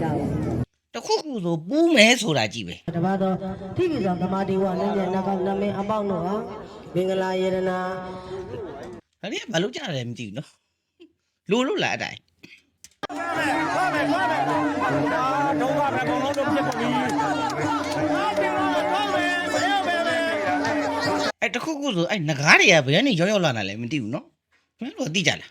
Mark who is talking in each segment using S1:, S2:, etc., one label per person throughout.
S1: ကြဘူး
S2: တခုခုဆိုပူးမယ်ဆိုတာကြည့်ပဲ
S1: တပါတော့တိပိသောသမာတိဝနည်းနည်းနကောက်နမင်းအပေါင်းတို့ဟာမင်္ဂလာယေရနာ
S2: ဒါလေးကဘာလို့ကြားတယ်မသိဘူးနော်လိုလို့လားအတိုင်းအဲ့တခုခုဆိုအဲ့ငကားတွေကဘယ်ကနေရောက်ရောက်လာတာလဲမသိဘူးနော်ခင်ဗျားတို့သိကြလား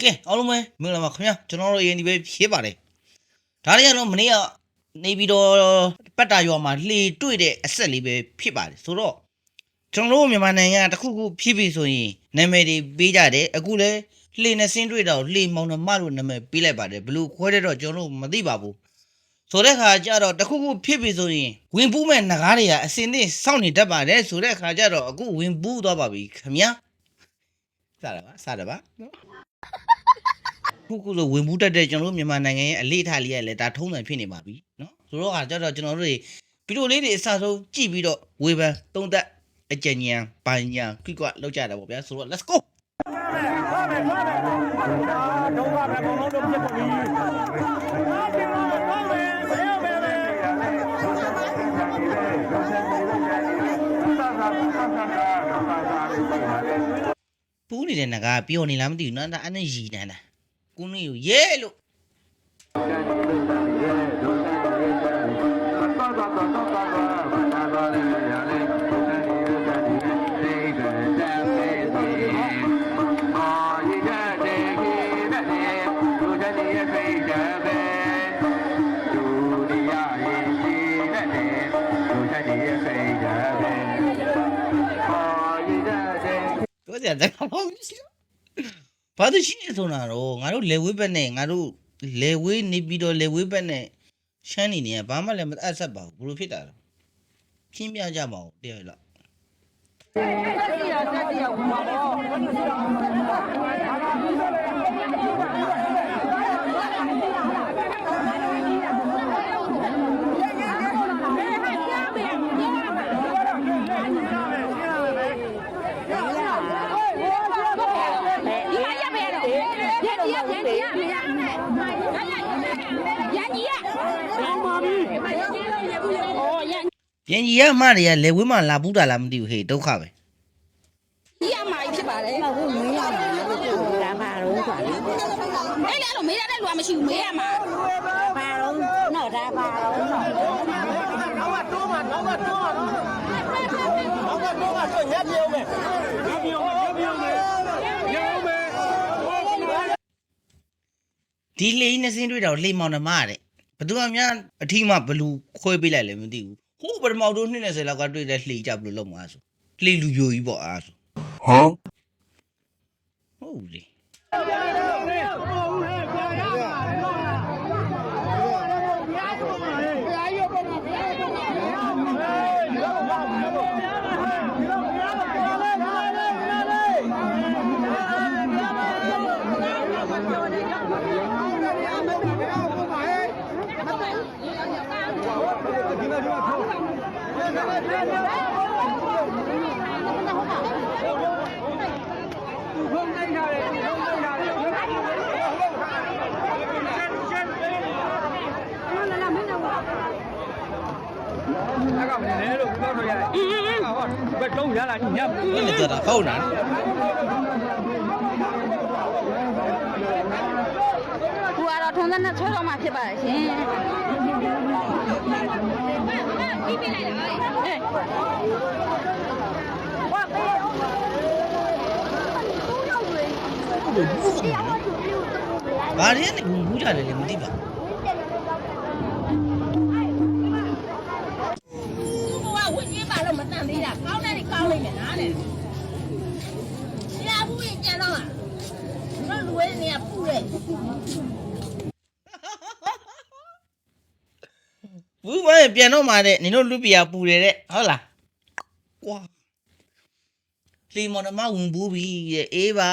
S2: ကဲအားလုံးပဲမင်္ဂလာပါခင်ဗျာကျွန်တော်တို့ရင်းဒီပဲဖြေးပါတယ် ဒါတွေကတော့မနေ့ကနေပြီးတော့ပတ်တာရွာမှာလှေတွေ့တဲ့အဆက်လေးပဲဖြစ်ပါတယ်ဆိုတော့ကျွန်တော်တို့မြန်မာနိုင်ငံကတစ်ခုခုဖြစ်ပြီဆိုရင်နာမည်တွေပေးကြတယ်အခုလဲလှေနဲ့ဆင်းတွေ့တော့လှေမောင်နှမလို့နာမည်ပေးလိုက်ပါတယ်ဘလို့ခွဲတဲ့တော့ကျွန်တော်တို့မသိပါဘူးဆိုတဲ့ခါကျတော့တစ်ခုခုဖြစ်ပြီဆိုရင်ဝင်ပူးမဲ့ငကားတွေကအစင်းသင်းစောင့်နေတတ်ပါတယ်ဆိုတဲ့ခါကျတော့အခုဝင်ပူးသွားပါပြီခင်ဗျာစတာပါစတာပါနော် ခုခုလိုဝင်ပူးတတ်တဲ့ကျွန်တော်တို့မြန်မာနိုင်ငံရဲ့အလေးထားလေးရလဲဒါထုံးစံဖြစ်နေပါပြီနော်ဆိုတော့ခါကျတော့ကျွန်တော်တို့တွေဗီဒီယိုလေးတွေအစဆုံးကြည့်ပြီးတော့ဝေဖန်သုံးသပ်အကြဉဏ်ပညာကွိကွလောက်ကြတာပေါ့ဗျာဆိုတော့ let's go ပူးနေတဲ့ငါကပျော်နေလားမသိဘူးနော်ဒါအဲ့နဲ့ရည်နေတာကိုနေကိုရဲလို့ပြောစရာတ ခါမှမရှိဘူး ဘာလို့ရှိနေဆိုတာတော့ငါတို့လေဝေးဘက်နဲ့ငါတို့လေဝေးနေပြီးတော့လေဝေးဘက်နဲ့ရှမ်းနေနေရဘာမှလည်းမအပ်ဆက်ပါဘူးဘလို့ဖြစ်တာလဲရှင်းပြကြပါဦးတရားလောက်
S3: လေရမရနဲ့ရန်ကြီးရအောင်ပါပြီဩရန်
S2: ပြန်ကြီးရမှတွေကလေဝင်းမှလာဘူးတာလားမသိဘူးဟေးဒုက္ခပဲ
S3: ကြီးရမှဖြစ်ပါလေ
S1: ဟုတ်ဘူးမင်းရမှာလို့ပြောတာပါတော့ကွာလေ
S3: အဲ့လေအဲ့လိုမေးရတဲ့လူကမရှိဘူးမေးရမှာ
S1: ပါတော့တော့ဒါပါတော့
S3: တော့ကတိုးမှာတော့ကတိုးမှာတော့ကတိုးမှာတော့ညက်ပြောင်းမယ်ညက်ပြောင်းမယ်ညက်ပြောင်းမယ်
S2: ဒီလေကြီးနဲ့စင်းတွေ့တော့လေမောင်နှမတဲ့ဘသူအများအထီးမှဘလူခွဲပေးလိုက်လဲမသိဘူးဟိုးပထမတို့နှစ်20လောက်ကတွေ့တဲ့လှေကြဘလို့လုံးမှာဆိုလှေလူပြိုကြီးပေါ့အားဆိုဟမ်ဟုတ်လေ
S4: များလားညဘူးဆိုတာဟုတ်လားသူကတော့
S2: ထုံးစံနဲ့ဆွဲတော့မှဖြ
S3: စ်ပါတယ်ရှင်ပြီးပြလိုက်လားဟဲ့ဝါပေးအောင်
S2: ဘာရင်းဘူးကြတယ်လေမသိပါဘူး
S3: ပြန်တော့မှာလူရဲ့နေရာပူတယ်
S2: ဘူးမပြန်တော့မှာတဲ့နင်တို့လူပြာပူတယ်တဲ့ဟုတ်လားကွာလီမွန်နမဝင်ဘူးပြီတဲ့အေးပါ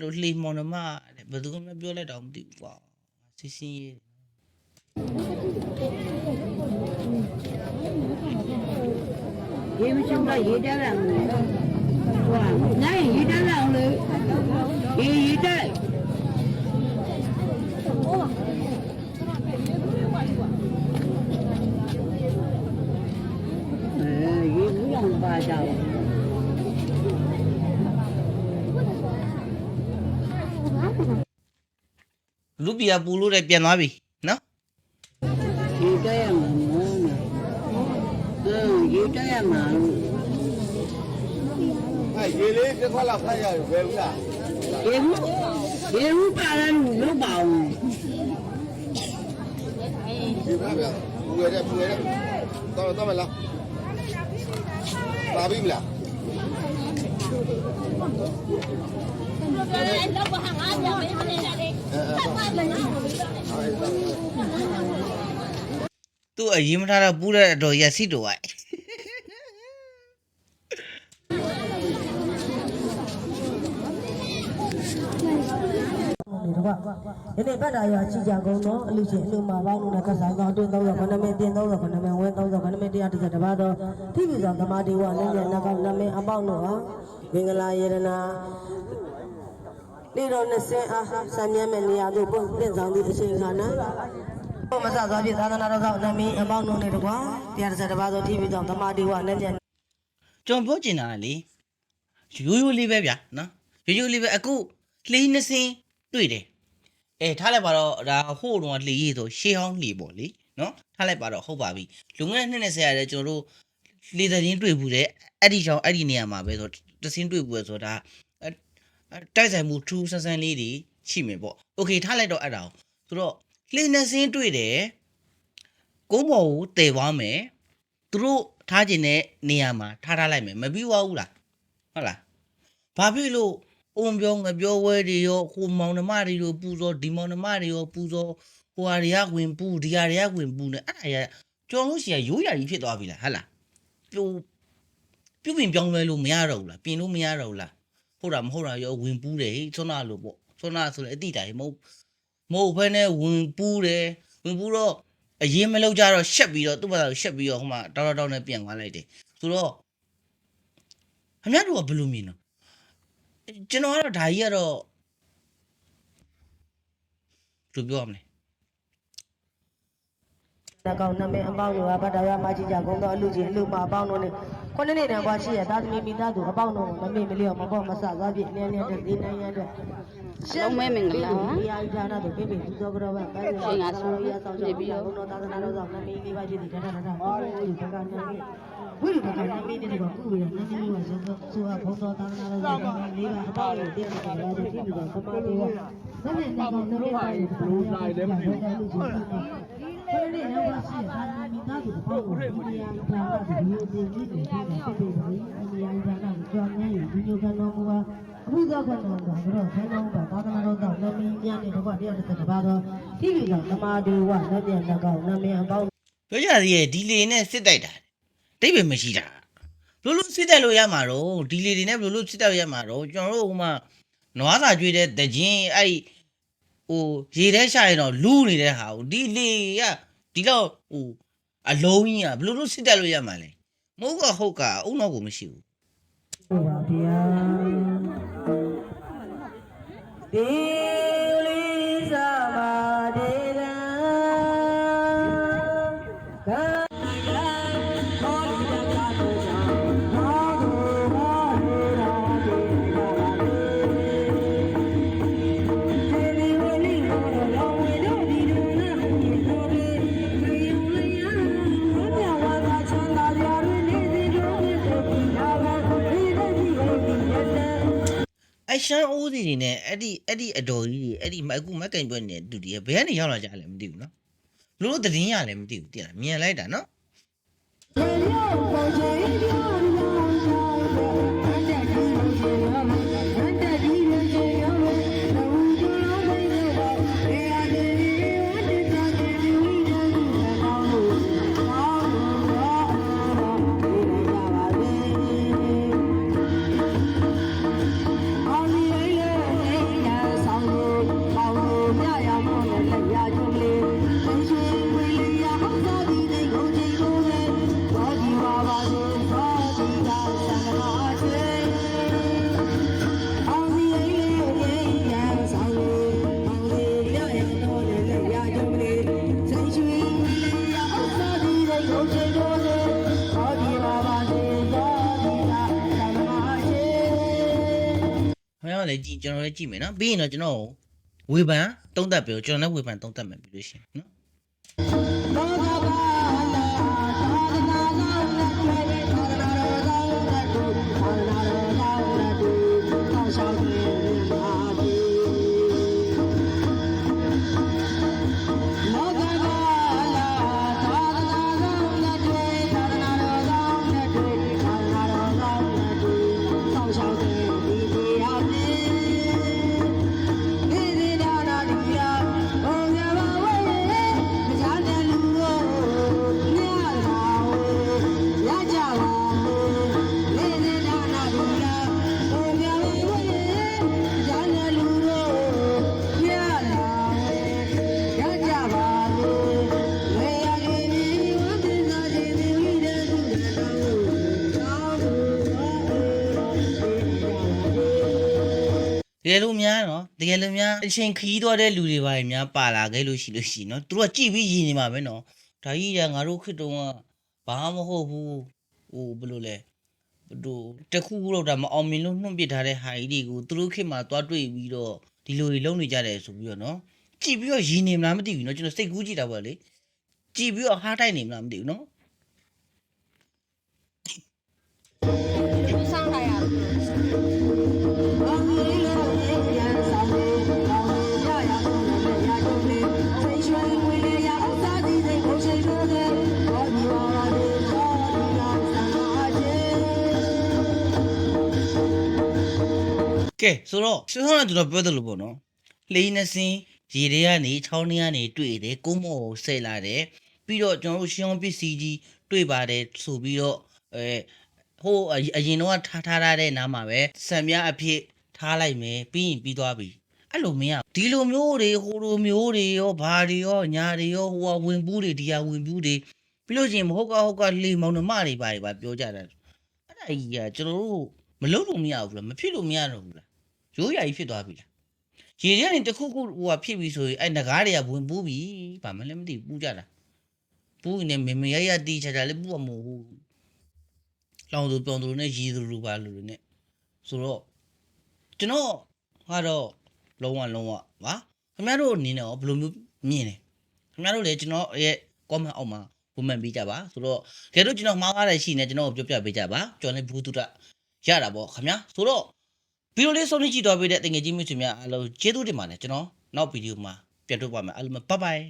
S2: လို့လီမွန်နမတဲ့ဘယ်သူမှပြောလိုက်တော့မသိဘူးကွာဆင်းဆင်းရေး
S1: ရေမချုံကရေတက်လာလို့ ဟိုကနိုင်ရေတက်လောက်လေရေရေတက်အဲရေ
S2: ဘူး
S1: အောင်ပါကြအောင်
S2: လူပီယာပူလို့လည်းပြန်သွားပြီနော်
S1: ရေတက်ရမှာနော်အဲရေတက်ရမှာလို့
S5: ရေလေးတစ်ခွက်လောက်ဖတ်ရရ
S1: င်ဘယ်ဘူးလားရေဘူးရေဘူးပါလာလို့လုပ်ပါဦး
S5: ဒီဘက်ကပူရတဲ့ပူရတဲ့တော့တော့မလားပါပြီမလားအဲ့
S3: တော့ဘာဟာကြောင့်မ
S5: လဲ
S3: လေ။ဘာမှမလု
S5: ပ်ဘူး။
S2: သူအရင်မထားတော့ပူးတဲ့အတော်ရစီတော်က
S6: နေတော့ယနေ့ပတ်တာရရှိကြကုန်တော့အလူချင်းအလူမှာပေါင်းလို့ကစားကောင်းတွင်း30ခဏမင်းပြင်30ခဏမင်းဝဲ30ခဏမင်း130တပါတော့တိပိဆောင်သမာဓိဝလင်းတဲ့နကောင်းနမင်းအပေါင်းတို့ဟာမင်္ဂလာယေရနာနေတော်နှစ်စင်အားဆံမြဲမဲ့နေရာတို့ပုံသင့်ဆောင်သည့်အချိန်ခါနာဘုမဆသောဖြင့်သာသနာတော်ဆောင်နမင်းအပေါင်းတို့နဲ့တကွာ130တပါတော့တိပိဆောင်သမာဓိဝလင်းတဲ့
S2: ကျွန်တော်ပြောချင်တာကလေရိုးရိုးလေးပဲဗျာနော်ရိုးရိုးလေးပဲအခုလှေးနှစ်စင်း တွေ့တယ်အဲထားလိုက်ပါတော့ဒါဟိုးတော့လှေးရည်ဆိုရှေးဟောင်းလှေပေါ့လေနော်ထားလိုက်ပါတော့ဟုတ်ပါပြီလူငယ်နှစ်နှစ်ဆယ်ရတယ်ကျွန်တော်တို့လှေသတင်းတွေ့ဘူးတဲ့အဲ့ဒီချောင်းအဲ့ဒီနေရာမှာပဲဆိုတစင်းတွေ့ဘူးဆိုတော့ဒါအဲအဲတိုက်ဆိုင်မှုထူးဆန်းဆန်းလေးတွေရှိမယ်ပေါ့โอเคထားလိုက်တော့အဲ့ဒါကိုဆိုတော့လှေနှစ်စင်းတွေ့တယ်ကုန်းပေါ်ကိုတည်သွားမယ် သူတို့ထားခြင်းတဲ့နေရာမှာထားထားလိုက်မယ်မပြီးသွားဘူးလားဟုတ်လားဘာဖြစ်လို့ အုံပြောငပြောဝဲတွေရောဟိုမောင်နှမတွေရောပူဇော်ဒီမောင်နှမတွေရောပူဇော်ဟိုဟာတွေကဝင်ပူဒီဟာတွေကဝင်ပူနေအဲ့ဒါရကျော်လို့ရှိရရိုးရာကြီးဖြစ်သွားပြီလားဟုတ်လားပြိုပြုတ်ပြင်ပြောင်းလဲလို့မရတော့ဘူးလားပြင်လို့မရတော့ဘူးလားဟုတ်တာမဟုတ်တာရောဝင်ပူတယ်ဟိဆွမ်းနာလို့ပေါ့ဆွမ်းနာဆိုလည်းအတိတိုင်မဟုတ်မဟုတ်ဘဲနဲ့ဝင်ပူတယ်ဝင်ပူတော့အရင်မလောက်ကြတော့ရှက်ပြီးတော့သူ့ဘာသာကိုရှက်ပြီးတော့ဟိုမှာတောက်တောက်နဲ့ပြန်သွားလိုက်တယ်ဆိုတော့အများတို့ကဘယ်လိုမြင်တော့ ကျွန်တော်ကတော့ဒါကြီးကတော့ဘယ်လိုပြောရမလဲ
S6: နကောင်းနမင်းအပေါင်းတို့ကဗတ္တရမကြီးကြကုန်တော့အလူချင်းအလူမှာအပေါင်းတို့နဲ့ခုနှစ်နှစ်တန်ဘွားရှိရသာသမီမိသားစုအပေါင်းတို့ကိုမမေ့မလျော့မပေါ့မဆသွားပြည့်လင်းလင်းတဲ့ဒီနိုင်ရတဲ့
S1: လုံးမဲမင်္ဂလာ
S6: ဒီယာဌာနတို့ပြည့်ပြည့်ပူဇော်ကြတော့ဗန်ပိုင်းရငါဆိုရဆောင်ချပြီးတော့ဘုန်းတော်သာသနာတော်ဆောင်နမင်းလေးပါးရှိတဲ့တထထထဘုရားကြီးတက္ကနာကြီး ဝိရုပကနမင်းတွေကကုဝေရနမင်းလေးကဆိုတော့ဆိုဘုန်းတော်သာသနာတော်ဆောင်နမင်းလေးပါအပေါင်းတို့တည်တယ်ကြတဲ့ဖြစ်ပြီးတော့သမာဓိဝနမင်းနကောင်းနမင်းပါရဲ့ဘုရားကြီးတက္ကနာကြီးခရစ်တော်ရှိတာမိသားစုပေါ့ကိုဒီယာဌာနတို့ဒီဒီဒီဒီဖြစ်ပြီးတော့ဒီယာဌာနကိုကြောင်းများယူဒီညကတော်မူပါအခုသောကတော်ကတော့ဆန်းကောင်းပါသာသနာတော်ဆောင်နမင်းများနဲ့တကွတရားတစ်ပါးတော့တိပိကသမာဓိဝနတ်ပြန်နကောင်းနမင်းအပေါင်း
S2: ပြောကြသေးရဲ့ဒီလေနဲ့စစ်တိုက်တာ တိတ်ပဲမရှိတာဘလို့လို့စစ်တိုက်လို့ရမှာတော့ဒီလေတွေနဲ့ဘလို့လို့စစ်တိုက်ရမှာတော့ကျွန်တော်တို့ဟိုမှာနွားစာကျွေးတဲ့တခြင်းအဲ့ဟိုရေထဲရှာရင်တော့လူးနေတဲ့ဟာကိုဒီလေကဒီတော့ဟိုအလုံးကြီးอ่ะဘလို့လို့စစ်တိုက်လို့ရမှာလဲမဟုတ်ကဟုတ်ကအုံတော့ကိုမရှိဘူး
S6: ဟုတ်ပါဗျာဒီ
S2: အရှမ်းအိုးစီတွေနဲ့အဲ့ဒီအဲ့ဒီအတော်ကြီးတွေအဲ့ဒီမအခုမက်ကင်ပွဲနေတူတည်းဘယ်ကနေရောက်လာကြလဲမသိဘူးနော်ဘလို့လို့တည်င်းရလဲမသိဘူးတည်လားမြင်လိုက်တာနော် ခင်ဗျားလည်းကြည့်ကျွန်တော်လည်းကြည့်မယ်နော်ပြီးရင်တော့ကျွန်တော်ဝေဖန်သုံးသက်ပြောကျွန်တော်လည်းဝေဖန်သုံးသက်မယ်ပြီးလို့ရှိရင်နော် တကယ်လို့များနော်တကယ်လို့များအချိန်ခီးသွားတဲ့လူတွေပါရင်များပါလာခဲ့လို့ရှိလို့ရှိနော်သူတို့ကကြည့်ပြီးရည်နေမှာပဲနော်ဒါကြီးကငါတို့ခေတ်တုန်းကဘာမှမဟုတ်ဘူးဟိုဘယ်လိုလဲဘယ်လိုတခုခုတော့ဒါမအောင်မြင်လို့နှုတ်ပစ်ထားတဲ့ဟာကြီးတွေကိုသူတို့ခေတ်မှာသွားတွေ့ပြီးတော့ဒီလိုတွေလုံးနေကြတယ်ဆိုပြီးတော့နော်ကြည့်ပြီးတော့ရည်နေမလားမသိဘူးနော်ကျွန်တော်စိတ်ကူးကြည့်တာပေါ့လေကြည့်ပြီးတော့ဟားတိုက်နေမလားမသိဘူးနော် ဆိုတော့ဆွေးဆောင်ကကျွန်တော်ပြောသလိုပေါ့နော်လေနစင်းရေတွေကနေချောင်းတွေကနေတွေ့တယ်ကုန်းမော်ကိုဆဲလာတယ်ပြီးတော့ကျွန်တော်တို့ရှင်းအောင်ပစ္စည်းကြီးတွေ့ပါတယ်ဆိုပြီးတော့အဲဟိုအအရင်တော့ထားထားရတဲ့နားမှာပဲဆံမြအဖြစ်ထားလိုက်မယ်ပြီးရင်ပြီးသွားပြီအဲ့လိုမရဒီလိုမျိုးတွေဟိုလိုမျိုးတွေရောဘာတွေရောညာတွေရောဟိုကဝင်ဘူးတွေဒီဟာဝင်ဘူးတွေပြီးလို့ရှိရင်မဟုတ်ကဟုတ်ကလေမောင်နှမတွေပါတွေပါပြောကြတာအဲ့ဒါကြီးကကျွန်တော်တို့မလုပ်လို့မရဘူးလားမဖြစ်လို့မရတော့ဘူးလား ရိုးရာကြီးဖြစ်သွားပြီလားရေတွေကနေတစ်ခုခုဟိုဟာဖြစ်ပြီဆိုရင်အဲ့ငကားတွေကဝင်ပူးပြီဗာမလဲမသိဘူးပူးကြတာပူးနေမေမေရရတီးချာချာလေးပူးမဟုတ်ဘူးလောင်သူပြောင်သူနဲ့ရေသူလူပါလူတွေနဲ့ဆိုတော့ကျွန်တော်ကတော့လုံးဝလုံးဝဗာခင်ဗျားတို့အနေနဲ့ရောဘယ်လိုမျိုးမြင်လဲခင်ဗျားတို့လည်းကျွန်တော်ရဲ့ comment အောက်မှာ comment ပေးကြပါဆိုတော့ကဲတော့ကျွန်တော်မှားကားတယ်ရှိနေကျွန်တော်ကိုပြောပြပေးကြပါကျွန်တော်လည်းဘူးတုဒရတာပေါ့ခင်ဗျာဆိုတော့ ဗီဒီယိုလေးဆုံးဖြတ်ကြည့်တော့ပေးတဲ့တငယ်ချင်းမျိုးချင်များအားလုံးကျေးဇူးတင်ပါတယ်ကျွန်တော်နောက်ဗီဒီယိုမှာပြန်တွေ့ပါမယ်အားလုံးပဲဘိုင်ဘိုင်